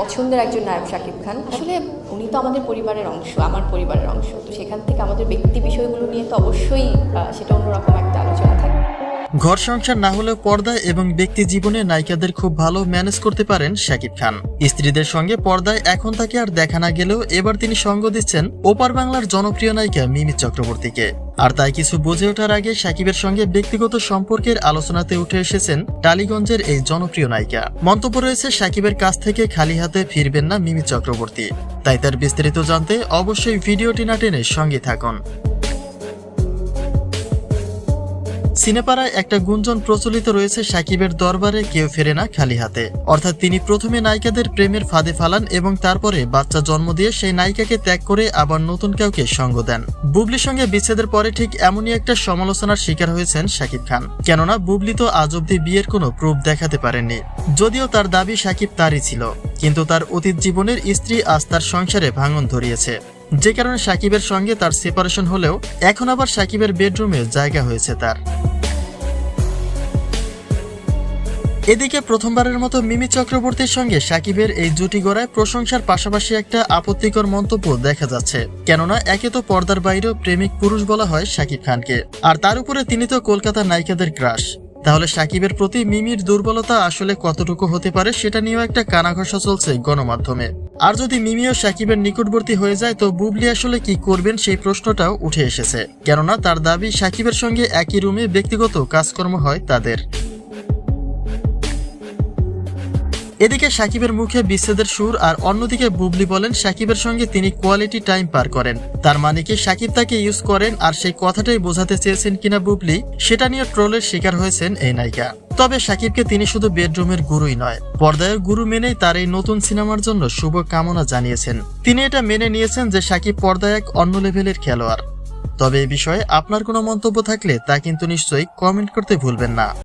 পছন্দের একজন নায়ক শাকিব খান। আসলে উনি তো আমাদের পরিবারের অংশ, আমার পরিবারের অংশ। তো সেখান থেকে আমাদের ব্যক্তি বিষয়গুলো নিয়ে তো অবশ্যই সেটা অন্যরকম একটা আলোচনা থাকে ঘর সংসার না হলেও পর্দায় এবং ব্যক্তি জীবনে নায়িকাদের খুব ভালো ম্যানেজ করতে পারেন শাকিব খান। স্ত্রীদের সঙ্গে পর্দায় এখন তাকে আর দেখা না গেলেও এবার তিনি সঙ্গ দিচ্ছেন ওপার বাংলার জনপ্রিয় নায়িকা মিমি চক্রবর্তীকে। আর তাই কিছু বুঝে ওঠার আগে সাকিবের সঙ্গে ব্যক্তিগত সম্পর্কের আলোচনাতে উঠে এসেছেন টালিগঞ্জের এই জনপ্রিয় নায়িকা। মন্তব্য রয়েছে, সাকিবের কাছ থেকে খালি হাতে ফিরবেন না মিমি চক্রবর্তী। তাই তার বিস্তারিত জানতে অবশ্যই ভিডিওটি না টেনে সঙ্গে থাকুন। সিনেপাড়ায় একটা গুঞ্জন প্রচলিত রয়েছে সাকিবের দরবারে, কেউ ফেরে না খালি হাতে। অর্থাৎ তিনি প্রথমে নায়িকাদের প্রেমের ফাঁদে ফালান এবং তারপরে বাচ্চা জন্ম দিয়ে সেই নায়িকাকে ত্যাগ করে আবার নতুন কাউকে সঙ্গ দেন। বুবলির সঙ্গে বিচ্ছেদের পরে ঠিক এমনই একটা সমালোচনার শিকার হয়েছেন শাকিব খান। কেননা বুবলি তো আজ অব্দি বিয়ের কোনো প্রুফ দেখাতে পারেননি। যদিও তার দাবি সাকিব তারই ছিল, কিন্তু তার অতীত জীবনের স্ত্রী আজ তার সংসারে ভাঙন ধরিয়েছে। যে কারণে সাকিবের সঙ্গে তার সেপারেশন হলেও এখন আবার সাকিবের বেডরুমে জায়গা হয়েছে তার। এদিকে প্রথমবারের মতো মিমি চক্রবর্তীর সঙ্গে সাকিবের এই জুটি গড়ায় প্রশংসার পাশাপাশি একটা আপত্তিকর মন্তব্য দেখা যাচ্ছে। কেননা একে তো পর্দার বাইরেও প্রেমিক পুরুষ বলা হয় সাকিব খানকে। আর তার উপরে তিনি তো কলকাতার নায়িকাদের ক্রাশ। তাহলে সাকিবের প্রতি মিমির দুর্বলতা আসলে কতটুকু হতে পারে সেটা নিয়েও একটা কানাঘষা চলছে গণমাধ্যমে। আর যদি মিমি ও সাকিবের নিকটবর্তী হয়ে যায়, তো বুবলি আসলে কি করবেন সেই প্রশ্নটাও উঠে এসেছে। কেননা তার দাবি সাকিবের সঙ্গে একই রুমে ব্যক্তিগত কাজকর্ম হয় তাদের। এদিকে সাকিবের মুখে বিচ্ছেদের সুর আর অন্যদিকে বুবলি বলেন, সাকিবের সঙ্গে তিনি কোয়ালিটি টাইম পার করেন। তার মানে কি সাকিব তাকে ইউজ করেন আর সেই কথাটাই বোঝাতে চেয়েছেন কিনা বুবলি, সেটা নিয়ে ট্রোলের শিকার হয়েছেন এই নায়িকা। তবে সাকিবকে তিনি শুধু বেডরুমের গুরুই নয় পর্দায় গুরু মেনেই তার এই নতুন সিনেমার জন্য শুভ কামনা জানিয়েছেন। তিনি এটা মেনে নিয়েছেন যে সাকিব পর্দায় এক অন্য লেভেলের খেলোয়াড়। তবে এই বিষয়ে আপনার কোনো মন্তব্য থাকলে তা কিন্তু নিশ্চয়ই কমেন্ট করতে ভুলবেন না।